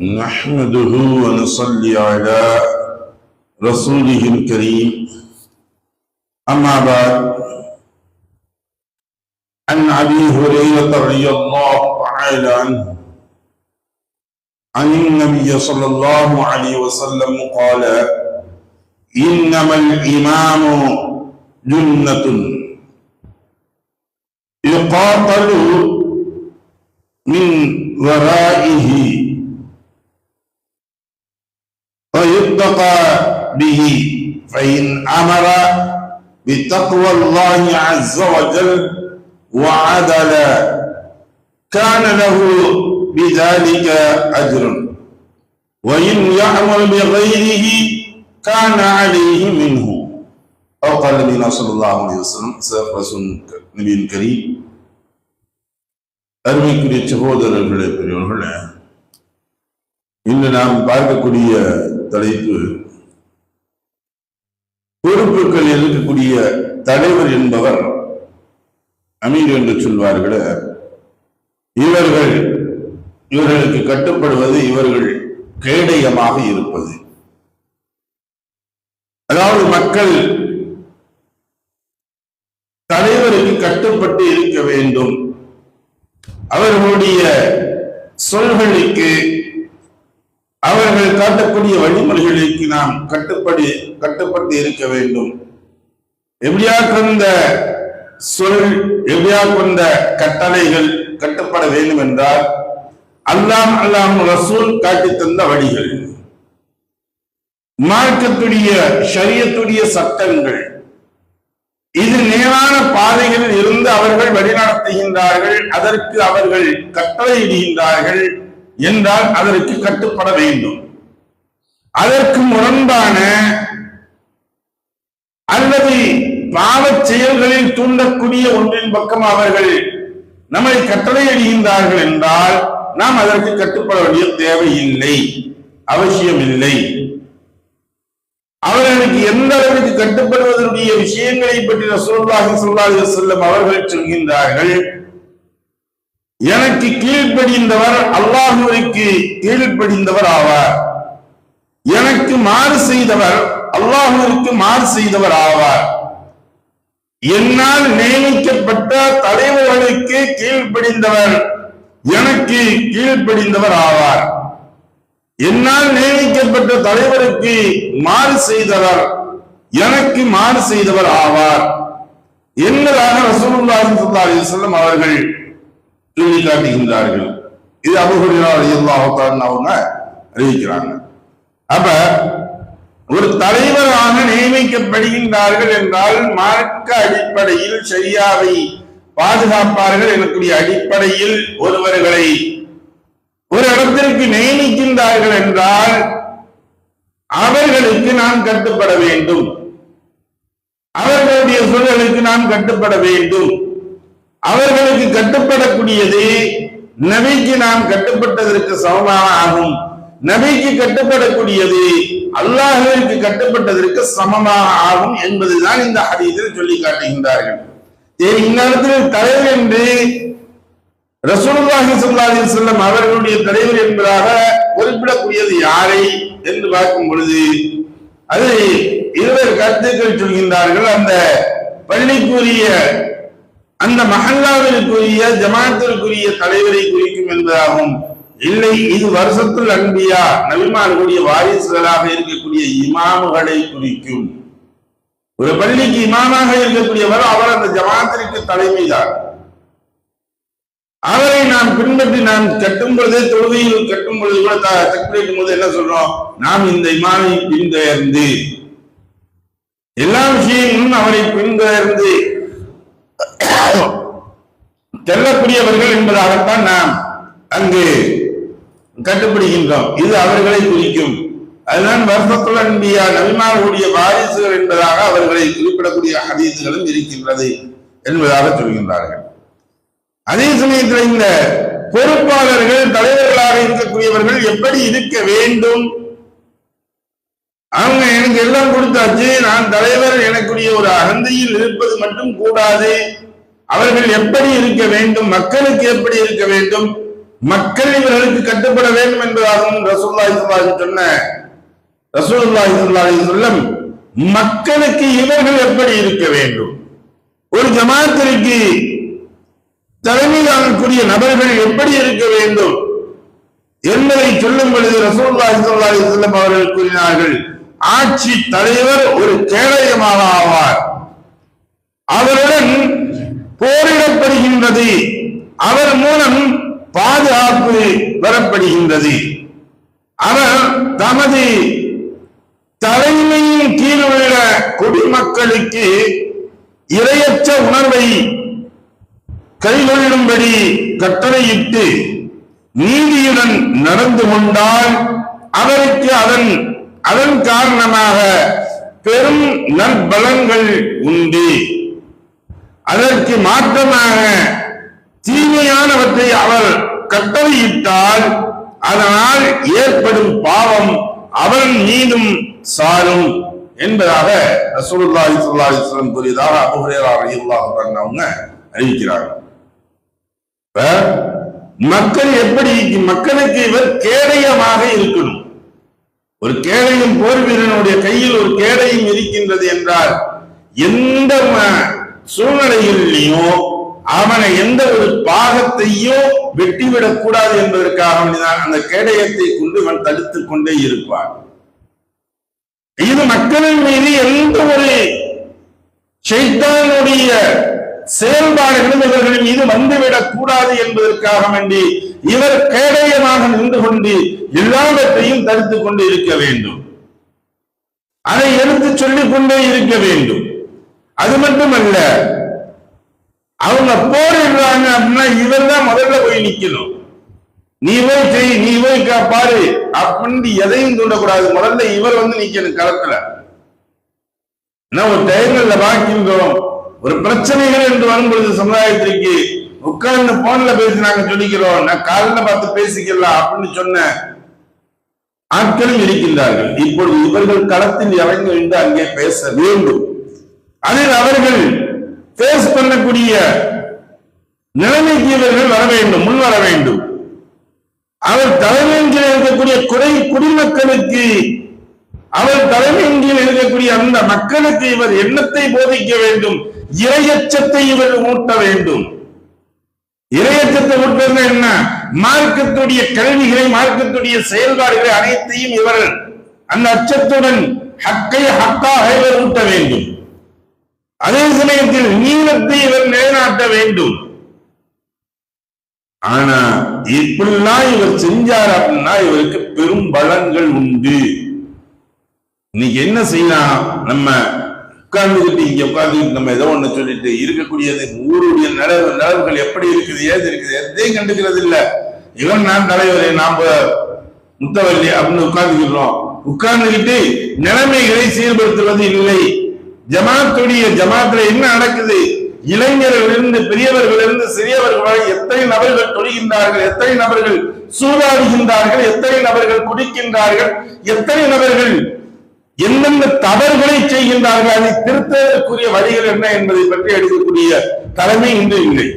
نحمده ونصلي على رسوله الكريم. أما بعد عن أبي هريرة رضي الله تعالى عنه عن النبي صلى الله عليه وسلم قال إنما الإمام جنة. يقاتل من ورائه ويتقى به فإن أمر بتقوى الله عز وجل وعدل كان له بذلك أجر وإن يعمل بغيره كان عليه منه أو قال نبينا صلى الله عليه وسلم صدق رسول نبي الكريم அருமைக்குரிய சகோதரர்களே பெரியவர்களே இன்று நாம் பார்க்கக்கூடிய தலைப்பு பொறுப்புகள் இருக்கக்கூடிய தலைவர் என்பவர் அமீர் என்று சொல்வார்களே இவர்கள் இவர்களுக்கு கட்டுப்படுவது இவர்கள் கேடயமாக இருப்பது. அதாவது மக்கள் தலைவருக்கு கட்டுப்பட்டு இருக்க வேண்டும். அவர்களுடைய சொல்களுக்கு அவர்கள் காட்டக்கூடிய வழிமுறைகளுக்கு நாம் கட்டுப்படி கட்டுப்பட்டு இருக்க வேண்டும். எப்படியா கொண்ட சொல் எப்படியா கொண்ட கட்டளைகள் கட்டுப்பட வேண்டும் என்றால் அல்லாம் அல்லாம் ரசூல் காட்டி தந்த வழிகள். மார்க்கத்துடைய சரியத்துடைய சட்டங்கள். இது நேரான பாதைகளில் இருந்து அவர்கள் வழிநடத்துகின்றார்கள் அதற்கு அவர்கள் கட்டளையிடுகின்றார்கள். என்றால் அதற்கு கட்டுப்பட வேண்டும். அதற்கு முரண்பான அல்லது பாவ செயல்களில் தூண்டக்கூடிய ஒன்றின் பக்கம் அவர்கள் நம்மை கட்டளையிடுகின்றார்கள் என்றால் நாம் அதற்கு கட்டுப்பட வேண்டிய தேவையில்லை அவசியமில்லை. அவர்களுக்கு எந்த அளவிற்கு கட்டுப்படுவதனுடைய விஷயங்களை பற்றி ரசூலுல்லாஹி ஸல்லல்லாஹு செல்லும் அவர்கள் சொல்கின்றார்கள் எனக்கு கீழ்ப்படிந்தவர் அல்லாஹுவிற்கு கீழ்ப்படிந்தவர் ஆவார். எனக்கு மாறு செய்தவர் அல்லாஹுவிற்கு மாறு செய்தவர் ஆவார். என்னால் நியமிக்கப்பட்ட தலைவர்களுக்கு கீழ்ப்படிந்தவர் எனக்கு கீழ்ப்படிந்தவர் ஆவார். என்னால் நியமிக்கப்பட்ட தலைவருக்கு மாறு செய்தவர் எனக்கு மாறு செய்தவர் ஆவார். என்பதாக ரசூலுல்லாஹி ஸல்லல்லாஹு அவர்கள் சொல்லி காட்டுகின்றார்கள் இது அபுஹுரியாஹ் அவங்க அறிவிக்கிறாங்க. அப்ப ஒரு தலைவராக நியமிக்கப்படுகின்றார்கள் என்றால் மார்க்க அடிப்படையில் சரியாவை பாதுகாப்பார்கள் எனக்கூடிய அடிப்படையில் ஒருவர்களை ஒரு இடத்திற்கு நியமிக்கின்றார்கள் என்றால் அவர்களுக்கு நாம் கட்டுப்பட வேண்டும். அவர்களுடைய சூழலுக்கு நாம் கட்டுப்பட வேண்டும். அவர்களுக்கு கட்டுப்படக்கூடியது நபிக்கு நாம் கட்டுப்பட்டதற்கு சமமாக ஆகும். நபிக்கு கட்டுப்படக்கூடியது அல்லாஹிற்கு கட்டுப்பட்டதற்கு சமமாக ஆகும் என்பதுதான் இந்த ஹதீஸில் சொல்லி காட்டுகின்றார்கள் இந்நேரத்தில் தலைவர் என்று ரசூலுல்லாஹி ஸல்லல்லாஹு செல்லம் அவர்களுடைய தலைவர் என்பதாக குறிப்பிடக்கூடியது யாரை என்று பார்க்கும் பொழுது அது இருவர் கருத்துக்கள் சொல்கின்றார்கள். அந்த பள்ளிக்குரிய அந்த மஹல்லாவிற்குரிய ஜமாத்திற்குரிய தலைவரை குறிக்கும் என்பதாகும். இல்லை இது வருஷத்துள் அன்பியா நபிமார்களுடைய வாரிசுகளாக இருக்கக்கூடிய இமாமுகளை குறிக்கும். ஒரு பள்ளிக்கு இமாமாக இருக்கக்கூடியவர் அவர் அந்த ஜமாத்திற்கு தலைமைதான் அவரை நாம் பின்பற்றி நாம் கட்டும் பொழுதே தொழுகையில் கட்டும் பொழுது கூட தக்பீரிடும் போது என்ன சொல்றோம்? நாம் இந்த இமாமை பின்தொடர்ந்து எல்லா விஷயங்களும் அவரை பின்தொடர்ந்து செல்லக்கூடியவர்கள் என்பதாகத்தான் நாம் அங்கு கட்டுப்படுகின்றோம். இது அவர்களை குறிக்கும். அதுதான் வருஷத்துல அன்பியா நபிமார்களுடைய வாரிசுகள் என்பதாக அவர்களை குறிப்பிடக்கூடிய ஹதீசுகளும் இருக்கின்றது என்பதாக சொல்கின்றார்கள். அதே சமயத்தில் இந்த பொறுப்பாளர்கள் தலைவர்களாக இருக்கக்கூடியவர்கள் எப்படி இருக்க வேண்டும்? அவங்க எனக்கு எல்லாம் கொடுத்தாச்சு நான் தலைவர் எனக்குரிய ஒரு அகந்தையில் இருப்பது மட்டும் கூடாது. அவர்கள் எப்படி இருக்க வேண்டும் மக்களுக்கு எப்படி இருக்க வேண்டும் மக்கள் இவர்களுக்கு கட்டுப்பட வேண்டும் என்பதாகவும் ரசூல்லா ஸல்லல்லாஹு சொன்ன ரசூல்லா ஸல்லல்லாஹு அலைஹி மக்களுக்கு இவர்கள் எப்படி இருக்க வேண்டும்? ஒரு ஜமாத்திற்கு தலைமை தாங்கக்கூடிய நபர்கள் எப்படி இருக்க வேண்டும் என்பதை சொல்லும் பொழுது ரசூல்லா ஸல்லல்லாஹு அலைஹி அவர்கள் கூறினார்கள் ஆட்சி தலைவர் ஒரு கேடயமாக ஆவார். அவருடன் போரிடப்படுகின்றது அவர் மூலம் பாதுகாப்பு பெறப்படுகின்றது அவர் தமது தலைமையின் கீழ் உள்ள குடிமக்களுக்கு இரையற்ற உணர்வை கைகொள்ளும்படி கட்டளையிட்டு நீதியுடன் நடந்து கொண்டால் அவருக்கு அதன் அதன் காரணமாக பெரும் நற்பலங்கள் உண்டு. அதற்கு மாற்றமாக தீமையானவற்றை அவர் கட்டளையிட்டால் அதனால் ஏற்படும் பாவம் அவன் மீதும் சாரும் என்பதாக ரசூலுல்லா ஸல்லல்லாஹு அலைஹி கூறியதாக அபூ ஹுரைரா அவங்க அறிவிக்கிறார்கள் மக்கள் எப்படி மக்களுக்கு இவர் கேடயமாக இருக்கணும். ஒரு கேடயம் போர் வீரனுடைய கையில் ஒரு கேடயம் இருக்கின்றது என்றால் எந்த சூழ்நிலையிலையும் அவனை எந்த ஒரு பாகத்தையும் வெட்டிவிடக் கூடாது என்பதற்காக அந்த கேடயத்தை கொண்டு இவன் தடுத்துக் கொண்டே இருப்பான். இது மக்களின் மீது எந்த ஒரு ஷைத்தானுடைய செயல்பாடுகளும் இவர்கள் மீது வந்துவிடக் கூடாது என்பதற்காக வேண்டி இவர் கேடயமாக நின்று கொண்டு எல்லாவற்றையும் தடுத்துக் கொண்டு இருக்க வேண்டும். அதை எடுத்து சொல்லிக் கொண்டே இருக்க வேண்டும். அது மட்டுமல்ல அவங்க போரிடுறாங்க அப்படின்னா இவர் தான் முதல்ல போய் நிக்கணும். நீ போய் செய் நீ போய் பாரு அப்படின்னு எதையும் தூண்டக்கூடாது. முதல்ல இவர் வந்து நிக்கணும் களத்துல. ஏன்னா ஒரு டயங்கள்ல பார்க்கின்றோம் ஒரு பிரச்சனைகள் என்று வரும்பொழுது சமுதாயத்திற்கு உட்கார்ந்து போன்ல பேசி நாங்க சொல்லிக்கிறோம். நான் காலைல பார்த்து பேசிக்கலாம் அப்படின்னு சொன்ன ஆட்களும் இருக்கின்றார்கள். இப்பொழுது இவர்கள் களத்தில் இறங்கி வந்து அங்கே பேச வேண்டும். அதில் அவர்கள் பேஸ் பண்ணக்கூடிய நிலைமைக்கு இவர்கள் வர வேண்டும் முன் வர வேண்டும். அவர் தலைமையின் கீழ் இருக்கக்கூடிய குறை குடிமக்களுக்கு அவர் தலைமையின் கீழ் இருக்கக்கூடிய அந்த மக்களுக்கு இவர் எண்ணத்தை போதிக்க வேண்டும் இரையச்சத்தை இவர் ஊட்ட வேண்டும். இரையச்சத்தை ஊட்டுறது என்ன? மார்க்கத்துடைய கல்விகளை மார்க்கத்துடைய செயல்பாடுகளை அனைத்தையும் இவர் அந்த அச்சத்துடன் ஹக்கை ஹக்காக இவர் ஊட்ட வேண்டும். அதே சமயத்தில் நீளத்தை இவர் நிலைநாட்ட வேண்டும். ஆனா இப்படிலாம் இவர் செஞ்சார் அப்படின்னா இவருக்கு பெரும் பலன்கள் உண்டு. இன்னைக்கு என்ன செய்யலாம்? நம்ம உட்கார்ந்துக்கிட்டு இங்க உட்கார்ந்துக்கிட்டு நம்ம ஏதோ ஒண்ணு சொல்லிட்டு இருக்கக்கூடியது ஊருடைய நிலவு நிலவுகள் எப்படி இருக்குது ஏது இருக்குது எதையும் கண்டுக்கிறது இல்ல இவன் நான் தலைவரை நாம முத்தவல்லி அப்படின்னு உட்கார்ந்துக்கிறோம் உட்கார்ந்துக்கிட்டு நிலைமைகளை சீர்படுத்துவது இல்லை. ஜமாத்துடைய ஜமாத்துல என்ன நடக்குது? இளைஞர்களிலிருந்து பெரியவர்களிலிருந்து சிறியவர்கள் வரை எத்தனை நபர்கள் தொழுகின்றார்கள் எத்தனை நபர்கள் சூதாடுகின்றார்கள் எத்தனை நபர்கள் குடிக்கின்றார்கள் எத்தனை நபர்கள் எந்தெந்த தவறுகளை செய்கின்றார்கள் அதை திருத்ததற்குரிய வழிகள் என்ன என்பதை பற்றி எடுக்கக்கூடிய தலைமை இன்று இல்லை.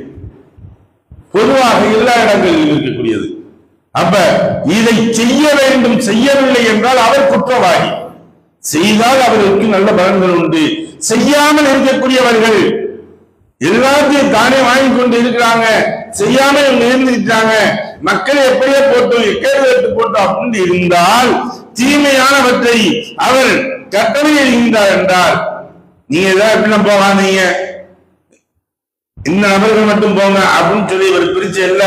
பொதுவாக எல்லா இடங்களிலும் இருக்கக்கூடியது. அப்ப இதை செய்ய வேண்டும் செய்யவில்லை என்றால் அவர் குற்றவாளி. செய்தால் அவர்களுக்கு நல்ல பலன்கள் உண்டு. செய்யாமல் இருக்கக்கூடியவர்கள் எல்லாத்தையும் தானே வாங்கி கொண்டு இருக்கிறாங்க. செய்யாம இவங்க இருந்துட்டாங்க மக்களை எப்படியே போட்டோம் எக்கேடு எடுத்து போட்டோம் அப்படின்னு இருந்தால் தீமையானவற்றை அவர் கட்டளையிடுகின்றார் என்றால் நீங்க ஏதாவது எப்படின்னா போகாதீங்க. இந்த நபர்கள் மட்டும் போங்க அப்படின்னு சொல்லி இவர் பிரிச்சு இல்ல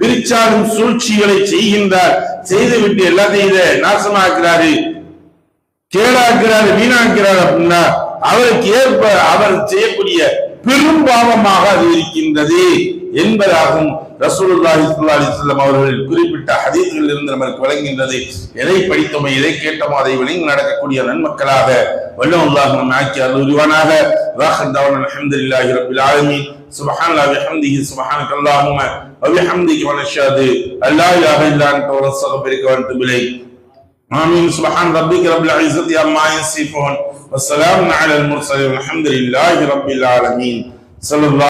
பிரிச்சாலும் சூழ்ச்சிகளை செய்கின்றார். செய்துவிட்டு எல்லாத்தையும் இதை நாசமாக்குறாரு. கேடாக்குறாரு வீணாக்குறாரு அப்படின்னா அவருக்கு ஏற்ப அவர் செய்யக்கூடிய பெரும் பாவமாக அது இருக்கின்றது என்பதாகும் ரசூலுல்லாஹி ஸல்லல்லாஹு அலைஹி வஸல்லம் அவர்கள் குறிப்பிட்ட ஹதீஸ்களில் இருந்து நமக்கு விளங்குகின்றது எதை படித்தோமோ எதை கேட்டோமோ அதை விளங்கி நடக்கக்கூடிய நன்மக்களாக வல்லல்லாஹ் நம்ம ஆக்கி அருள்வானாக வாஹர் தவன் அல்ஹம்துலில்லாஹி ரப்பில் ஆலமீன் سبحان الله بحمده سبحانك اللهم وبحمدك ونشهد ان لا اله الا انت ونستغفرك ونتوب اليك آمين. سبحان ربك رب العزة عما يصفون. والسلام على المرسلين والحمد لله رب العالمين. صلى الله